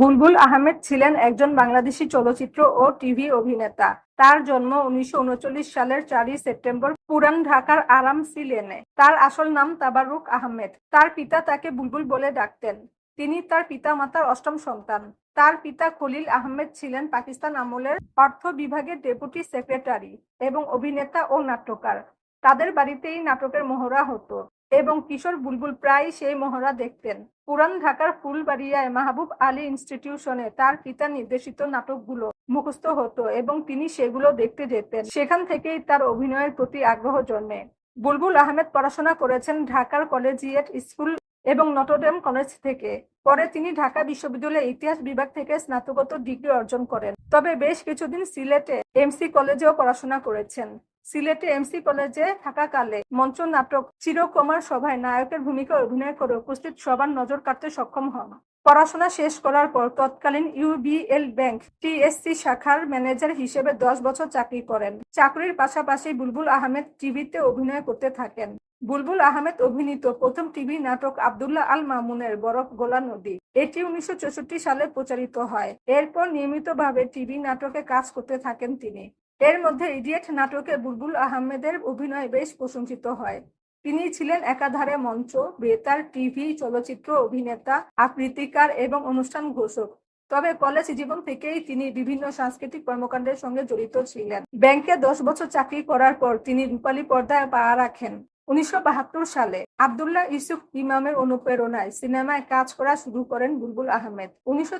বুলবুল আহমেদ ছিলেন একজন বাংলাদেশি চলচ্চিত্র ও টিভি অভিনেতা। তার জন্ম উনিশশো উনচল্লিশ সালের চারই সেপ্টেম্বর পুরান ঢাকার আরাম সিলেনে তার আসল নাম তাবারুক আহমেদ। তার পিতা তাকে বুলবুল বলে ডাকতেন। তিনি তার পিতা মাতার অষ্টম সন্তান। তার পিতা খলিল আহমেদ ছিলেন পাকিস্তান আমলের অর্থ বিভাগের ডেপুটি সেক্রেটারি এবং অভিনেতা ও নাট্যকার। তাদের বাড়িতেই নাটকের মহড়া হতো এবং কিশোর বুলবুল প্রায় সেই মহড়া দেখতেন। পুরান ঢাকার ফুলবাড়িয়ায় মাহবুব আলী ইনস্টিটিউশনে তার পিতা নির্দেশিত নাটকগুলো মুখস্থ হতো এবং তিনি সেগুলো দেখতে যেতেন। সেখান থেকেই তার অভিনয়ের প্রতি আগ্রহ জন্মে। বুলবুল আহমেদ পড়াশোনা করেছেন ঢাকার কলেজিয়েট স্কুল এবং নটরডেম কলেজ থেকে। পরে তিনি ঢাকা বিশ্ববিদ্যালয়ের ইতিহাস বিভাগ থেকে স্নাতকোত্তর ডিগ্রি অর্জন করেন। তবে বেশ কিছুদিন সিলেটে এমসি কলেজেও পড়াশোনা করেছেন। সিলেটে এমসি কলেজে থাকাকালে মঞ্চ নাটক চিরকুমার সভায় নায়কের ভূমিকা অভিনয় করে উপস্থিত সবার নজর কাটতে সক্ষম হন। পড়াশোনা শেষ করার পর তৎকালীন ইউবিএল ব্যাংক টিএসসি শাখার ম্যানেজার হিসেবে দশ বছর চাকরি করেন। চাকরির পাশাপাশি বুলবুল আহমেদ টিভিতে অভিনয় করতে থাকেন। বুলবুল আহমেদ অভিনীত প্রথম টিভি নাটক আবদুল্লাহ আল মামুনের বরফ গোলা নদী, এটি উনিশশো চৌষট্টি সালে প্রচারিত হয়। এরপর নিয়মিতভাবে টিভি নাটকে কাজ করতে থাকেন তিনি। এর মধ্যে ইডিয়েট নাটকে বুলবুল আহমেদের অভিনয় বেশ প্রশংসিত হয়। তিনি ছিলেন একাধারে মঞ্চ, বেতার, টিভি, চলচ্চিত্র অভিনেতা আকৃতিকার এবং অনুষ্ঠান ঘোষক। তবে কলেজ জীবন থেকেই তিনি বিভিন্ন সাংস্কৃতিক কর্মকাণ্ডের সঙ্গে জড়িত ছিলেন। ব্যাংকে দশ বছর চাকরি করার পর তিনি রূপালী পর্দায় পা রাখেন। উনিশশো বাহাত্তর সালে আবদুল্লাহ ইউসুফ ইমামের অনুপ্রেরণায় সিনেমায় কাজ করা শুরু করেন বুলবুল আহমেদ। উনিশশো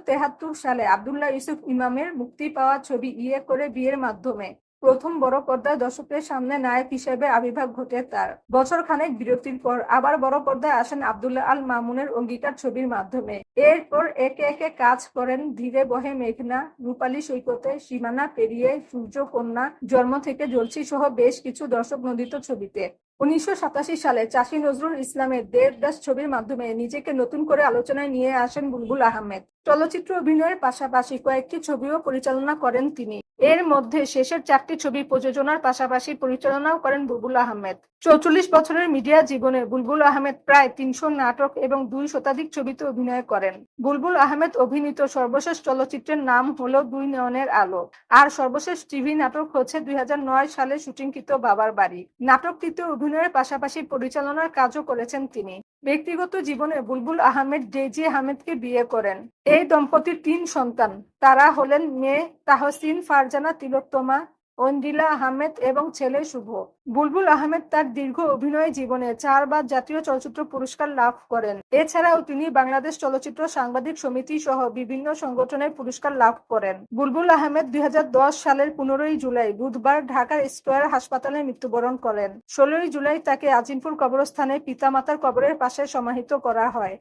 সালে আবদুল্লাহ ইউসুফ ইমামের মুক্তি পাওয়া ছবি ইয়ে করে বিয়ের মাধ্যমে প্রথম বড় পর্দায় দর্শকের সামনে নায়ক হিসেবে আবির্ভাব ঘটে তার। বছর খানেক বিরতির পর আবার বড় পর্দায় আসেন আবদুল্লাহ আল মামুনের অঙ্গীকার ছবির মাধ্যমে। এরপর একে একে কাজ করেন ধীরে বহে মেঘনা, রূপালী সৈকতে, সীমানা পেরিয়ে সূর্য কন্যা জন্ম থেকে জ্বলছি সহ বেশ কিছু দর্শক নন্দিত ছবিতে। উনিশশো সাতাশি সালে চাষী নজরুল ইসলামের দেবদাস ছবির মাধ্যমে নিজেকে নতুন করে আলোচনায় নিয়ে আসেন বুলবুল আহমেদ। চলচ্চিত্র অভিনয়ের পাশাপাশি কয়েকটি ছবিও পরিচালনা করেন তিনি। এর মধ্যে শেষের চারটি ছবি প্রযোজনার পাশাপাশি পরিচালনাও করেন বুলবুল আহমেদ। চৌচল্লিশ বছরের মিডিয়া জীবনে বুলবুল আহমেদ প্রায় তিনশো নাটক এবং দুই শতাধিক ছবিতে অভিনয় করেন। বুলবুল আহমেদ অভিনীত সর্বশেষ চলচ্চিত্রের নাম হলো দুই নয়নের আলো। আর সর্বশেষ টিভি নাটক হচ্ছে দুই হাজার নয় সালে শুটিংকৃত বাবার বাড়ি। নাটকটিতে অভিনয়ের পাশাপাশি পরিচালনার কাজও করেছেন তিনি। ব্যক্তিগত জীবনে বুলবুল আহমেদ ডেজি আহমেদকে বিয়ে করেন। এই দম্পতির তিন সন্তান। তারা হলেন মেয়ে তাহসিন, ফারজানা, তিলোত্তমা ঐন্দিলা আহমেদ এবং ছেলে শুভ। বুলবুল আহমেদ তার দীর্ঘ অভিনয় জীবনে চারবার জাতীয় চলচ্চিত্র পুরস্কার লাভ করেন। এছাড়াও তিনি বাংলাদেশ চলচ্চিত্র সাংবাদিক সমিতি সহ বিভিন্ন সংগঠনের পুরস্কার লাভ করেন। বুলবুল আহমেদ দুই হাজার দশ সালের পনেরোই জুলাই বুধবার ঢাকার স্কোয়ার হাসপাতালে মৃত্যুবরণ করেন। ষোলোই জুলাই তাকে আজিমপুর কবরস্থানে পিতামাতার কবরের পাশে সমাহিত করা হয়।